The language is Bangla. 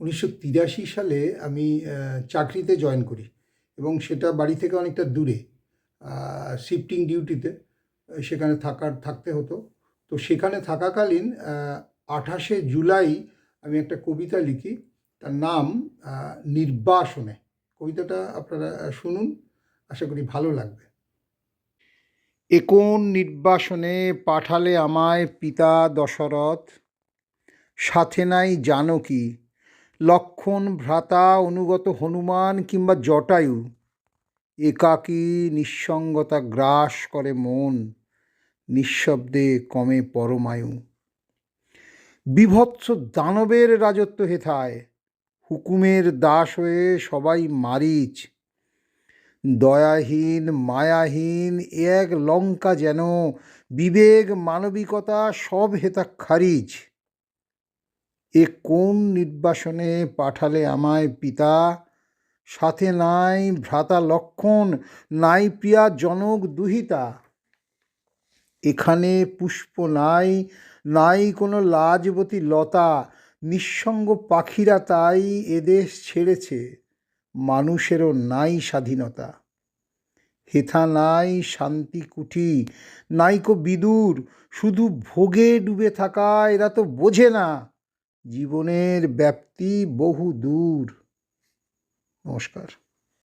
উনিশশো তিরাশি সালে আমি চাকরিতে জয়েন করি এবং সেটা বাড়ি থেকে অনেকটা দূরে শিফটিং ডিউটিতে সেখানে থাকার, থাকতে হতো। তো সেখানে থাকাকালীন আঠাশে জুলাই আমি একটা কবিতা লিখি, তার নাম নির্বাসনে। কবিতাটা আপনারা শুনুন, আশা করি ভালো লাগবে। এ কোন নির্বাসনে পাঠালে আমায় পিতা দশরথ? সাথে নাই জানকী লক্ষণ, ভ্রাতা, অনুগত হনুমান কিংবা জটায়ু, একাকী নিঃসঙ্গতা গ্রাস করে মন, নিঃশব্দে কমে পরমায়ু। বিভৎস দানবের রাজত্ব হেথায়, হুকুমের দাস হয়ে সবাই মারিচ। দয়াহীন, মায়াহীন এক লঙ্কা যেন, বিবেক, মানবিকতা সব হেতা খারিজ এ কোন নির্বাসনে পাঠালে আমায় পিতা? সাথে নাই ভ্রাতা লক্ষণ, নাই প্রিয়া জনক দুহিতা। এখানে পুষ্প নাই নাই কোনো লাজবতী লতা, নিঃসঙ্গ পাখিরা তাই এদেশ ছেড়েছে, মানুষেরও নাই স্বাধীনতা। হেথা নাই শান্তি কুঠি নাইকো বিদুর, শুধু ভোগে ডুবে থাকা এরা তো বোঝে না। জীবনের ব্যাপ্তি বহু দূর নমস্কার।